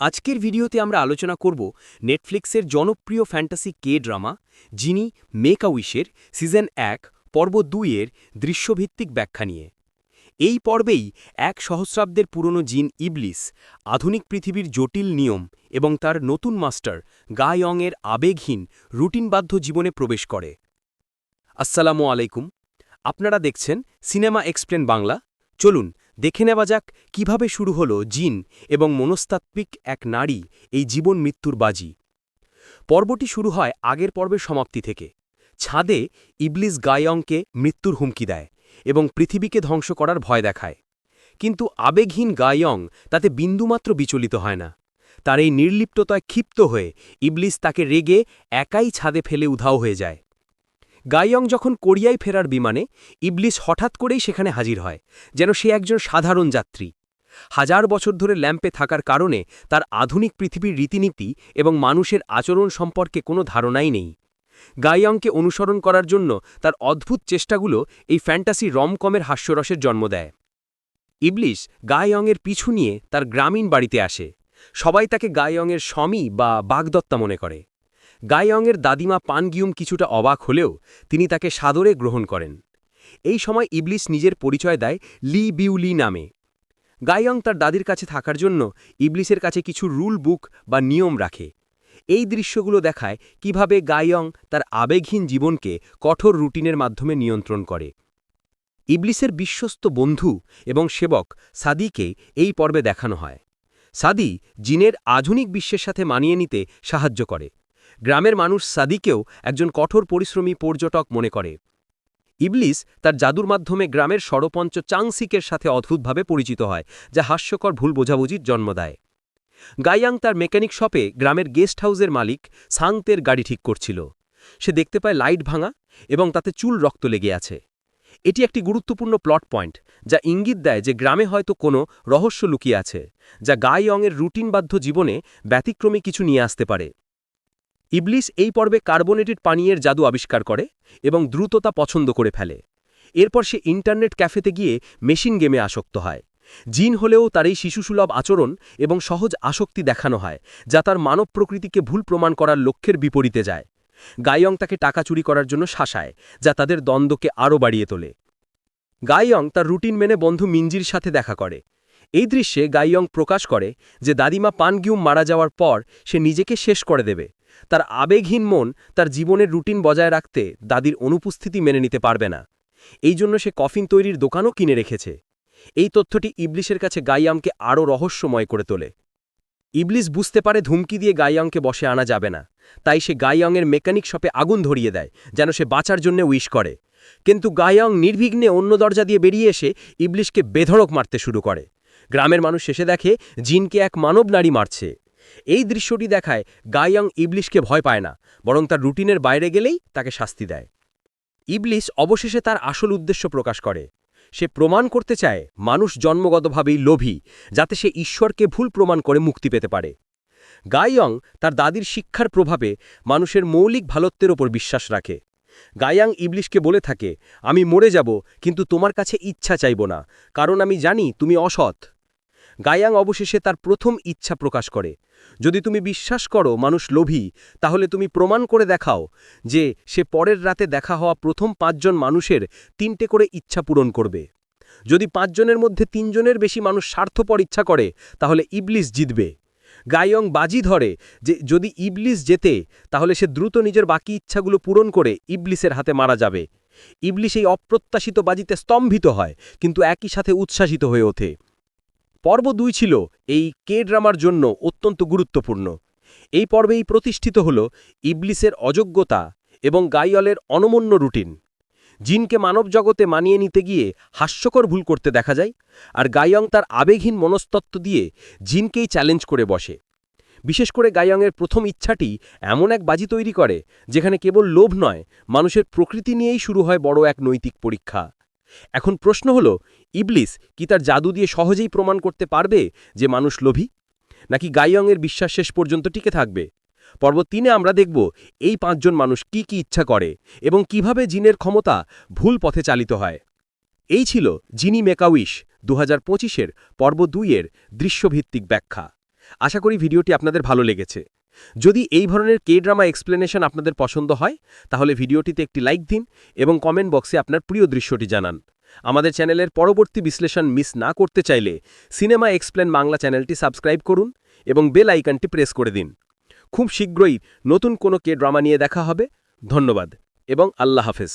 আজকের ভিডিওতে আমরা আলোচনা করব নেটফ্লিক্সের জনপ্রিয় ফ্যান্টাসি কে ড্রামা, যিনি মেকা উইশের সিজন এক, পর্ব দুইয়ের দৃশ্যভিত্তিক ব্যাখ্যা নিয়ে। এই পর্বেই এক সহস্রাব্দের পুরনো জিন ইবলিস আধুনিক পৃথিবীর জটিল নিয়ম এবং তার নতুন মাস্টার গায়ংয়ের আবেগহীন রুটিনবাধ্য জীবনে প্রবেশ করে। আসসালামু আলাইকুম। আপনারা দেখছেন সিনেমা এক্সপ্লেন বাংলা। চলুন দেখে নেওয়া যাক কীভাবে শুরু হলো জিন এবং মনস্তাত্ত্বিক এক নারী এই জীবন মৃত্যুর বাজি। পর্বটি শুরু হয় আগের পর্বের সমাপ্তি থেকে। ছাদে ইবলিস গায়ংকে মৃত্যুর হুমকি দেয় এবং পৃথিবীকে ধ্বংস করার ভয় দেখায়। কিন্তু আবেগহীন গায়ং তাতে বিন্দুমাত্র বিচলিত হয় না। তার এই নির্লিপ্ততায় ক্ষিপ্ত হয়ে ইবলিস তাকে রেগে একাই ছাদে ফেলে উধাও হয়ে যায়। গাইয়ং যখন কোরিয়ায় ফেরার বিমানে, ইবলিস হঠাৎ করেই সেখানে হাজির হয়, যেন সে একজন সাধারণ যাত্রী। হাজার বছর ধরে ল্যাম্পে থাকার কারণে তার আধুনিক পৃথিবীর রীতিনীতি এবং মানুষের আচরণ সম্পর্কে কোনো ধারণাই নেই। গাইয়ংকে অনুসরণ করার জন্য তার অদ্ভুত চেষ্টাগুলো এই ফ্যান্টাসি রমকমের হাস্যরসের জন্ম দেয়। ইবলিস গায়ংয়ের পিছু নিয়ে তার গ্রামীণ বাড়িতে আসে। সবাই তাকে গায়ংয়ের স্বামী বা বাগদত্তা মনে করে। গায়ংয়ের দাদিমা পানগিউম কিছুটা অবাক হলেও তিনি তাকে সাদরে গ্রহণ করেন। এই সময় ইবলিস নিজের পরিচয় দেয় লি বিউলি নামে। গায়ং তার দাদির কাছে থাকার জন্য ইবলিসের কাছে কিছু রুল বুক বা নিয়ম রাখে। এই দৃশ্যগুলো দেখায় কীভাবে গায়ং তার আবেগহীন জীবনকে কঠোর রুটিনের মাধ্যমে নিয়ন্ত্রণ করে। ইবলিসের বিশ্বস্ত বন্ধু এবং সেবক সাদিকে এই পর্বে দেখানো হয়। সাদি জিনের আধুনিক বিশ্বের সাথে মানিয়ে নিতে সাহায্য করে। গ্রামের মানুষ সাদিকেও একজন কঠোর পরিশ্রমী পর্যটক মনে করে। ইবলিস তার জাদুর মাধ্যমে গ্রামের ষড়পঞ্চ চাংসিকের সাথে অদ্ভুতভাবে পরিচিত হয়, যা হাস্যকর ভুল বোঝাবুঝির জন্ম দেয়। গাইয়াং তার মেকানিক শপে গ্রামের গেস্ট হাউসের মালিক সাংতের গাড়ি ঠিক করছিল। সে দেখতে পায় লাইট ভাঙা এবং তাতে চুল রক্ত লেগে আছে। এটি একটি গুরুত্বপূর্ণ প্লট পয়েন্ট, যা ইঙ্গিত দেয় যে গ্রামে হয়তো কোনো রহস্য লুকিয়ে আছে, যা গাইয়ংয়ের রুটিনবাধ্য জীবনে ব্যতিক্রমী কিছু নিয়ে আসতে পারে। ইবলিস এই পর্বে কার্বোনেটেড পানীয়ের জাদু আবিষ্কার করে এবং দ্রুততা পছন্দ করে ফেলে। এরপর সে ইন্টারনেট ক্যাফেতে গিয়ে মেশিন গেমে আসক্ত হয়। জিন হলেও তার এই শিশুসুলভ আচরণ এবং সহজ আসক্তি দেখানো হয়, যা তার মানব প্রকৃতিকে ভুল প্রমাণ করার লক্ষ্যের বিপরীতে যায়। গাইয়ং তাকে টাকা চুরি করার জন্য শাসায়, যা তাদের দ্বন্দ্বকে আরও বাড়িয়ে তোলে। গাইয়ং তার রুটিন মেনে বন্ধু মিঞ্জির সাথে দেখা করে। এই দৃশ্যে গাইয়ং প্রকাশ করে যে দাদিমা পানগিউম মারা যাওয়ার পর সে নিজেকে শেষ করে দেবে। তার আবেগহীন মন তার জীবনের রুটিন বজায় রাখতে দাদির অনুপস্থিতি মেনে নিতে পারবে না। এই জন্য সে কফিন তৈরির দোকানও কিনে রেখেছে। এই তথ্যটি ইবলিশের কাছে গাইয়ামকে আরও রহস্যময় করে তোলে। ইবলিস বুঝতে পারে ধুমকি দিয়ে গাইয়ংকে বসে আনা যাবে না। তাই সে গাইয়ংয়ের মেকানিক শপে আগুন ধরিয়ে দেয়, যেন সে বাঁচার জন্য উইশ করে। কিন্তু গায়ং নির্বিঘ্নে অন্য দরজা দিয়ে বেরিয়ে এসে ইবলিশকে বেধড়ক মারতে শুরু করে। গ্রামের মানুষ শেষে দেখে জিনকে এক মানব নারী মারছে। এই দৃশ্যটি দেখায় গাইয়াং ইবলিশকে ভয় পায় না, বরং তার রুটিনের বাইরে গেলেই তাকে শাস্তি দেয়। ইবলিশ অবশেষে তার আসল উদ্দেশ্য প্রকাশ করে। সে প্রমাণ করতে চায় মানুষ জন্মগতভাবেই লোভী, যাতে সে ঈশ্বরকে ভুল প্রমাণ করে মুক্তি পেতে পারে। গাইয়ং তার দাদির শিক্ষার প্রভাবে মানুষের মৌলিক ভালত্বের ওপর বিশ্বাস রাখে। গায়াং ইবলিশকে বলে থাকে, আমি মরে যাব, কিন্তু তোমার কাছে ইচ্ছা চাইব না, কারণ আমি জানি তুমি অসৎ। গায়াং অবশেষে তার প্রথম ইচ্ছা প্রকাশ করে। যদি তুমি বিশ্বাস করো মানুষ লোভী, তাহলে তুমি প্রমাণ করে দেখাও যে সে পরের রাতে দেখা হওয়া প্রথম পাঁচজন মানুষের তিনটে করে ইচ্ছা পূরণ করবে। যদি পাঁচজনের মধ্যে তিনজনের বেশি মানুষ স্বার্থপর ইচ্ছা করে, তাহলে ইবলিস জিতবে। গায়ং বাজি ধরে যে যদি ইবলিস জেতে, তাহলে সে দ্রুত নিজের বাকি ইচ্ছাগুলো পূরণ করে ইবলিসের হাতে মারা যাবে। ইবলিস এই অপ্রত্যাশিত বাজিতে স্তম্ভিত হয়, কিন্তু একই সাথে উচ্ছ্বাসিত হয়ে ওঠে। পর্ব দুই ছিল এই কে ড্রামার জন্য অত্যন্ত গুরুত্বপূর্ণ। এই পর্বেই প্রতিষ্ঠিত হল ইবলিসের অযোগ্যতা এবং গাইয়লের অনমন্য রুটিন। জিনকে মানব জগতে মানিয়ে নিতে গিয়ে হাস্যকর ভুল করতে দেখা যায় আর গায়ং তার আবেগহীন মনস্তত্ত্ব দিয়ে জিনকেই চ্যালেঞ্জ করে বসে। বিশেষ করে গায়ংয়ের প্রথম ইচ্ছাটি এমন এক বাজি তৈরি করে যেখানে কেবল লোভ নয়, মানুষের প্রকৃতি নিয়েই শুরু হয় বড় এক নৈতিক পরীক্ষা। এখন প্রশ্ন হল, ইবলিস কি তার জাদু দিয়ে সহজেই প্রমাণ করতে পারবে যে মানুষ লোভী? নাকি গাইয়ংয়ের বিশ্বাস শেষ পর্যন্ত টিকে থাকবে? পর্ব তিনে আমরা দেখব, এই পাঁচজন মানুষ কি কি ইচ্ছা করে এবং কীভাবে জিনের ক্ষমতা ভুল পথে চালিত হয়। এই ছিল জিনি মেকাউইশ দু হাজার পঁচিশের পর্ব দুইয়ের দৃশ্যভিত্তিক ব্যাখ্যা। আশা করি ভিডিওটি আপনাদের ভালো লেগেছে। যদি এই ধরনের কে ড্রামা এক্সপ্লেনেশন আপনাদের পছন্দ হয়, তাহলে ভিডিওটিতে একটি লাইক দিন এবং কমেন্ট বক্সে আপনার প্রিয় দৃশ্যটি জানান। আমাদের চ্যানেলের পরবর্তী বিশ্লেষণ মিস না করতে চাইলে সিনেমা এক্সপ্লেন বাংলা চ্যানেলটি সাবস্ক্রাইব করুন এবং বেল আইকনটি প্রেস করে দিন। খুব শীঘ্রই নতুন কোনো কে ড্রামা নিয়ে দেখা হবে। ধন্যবাদ এবং আল্লাহ হাফেজ।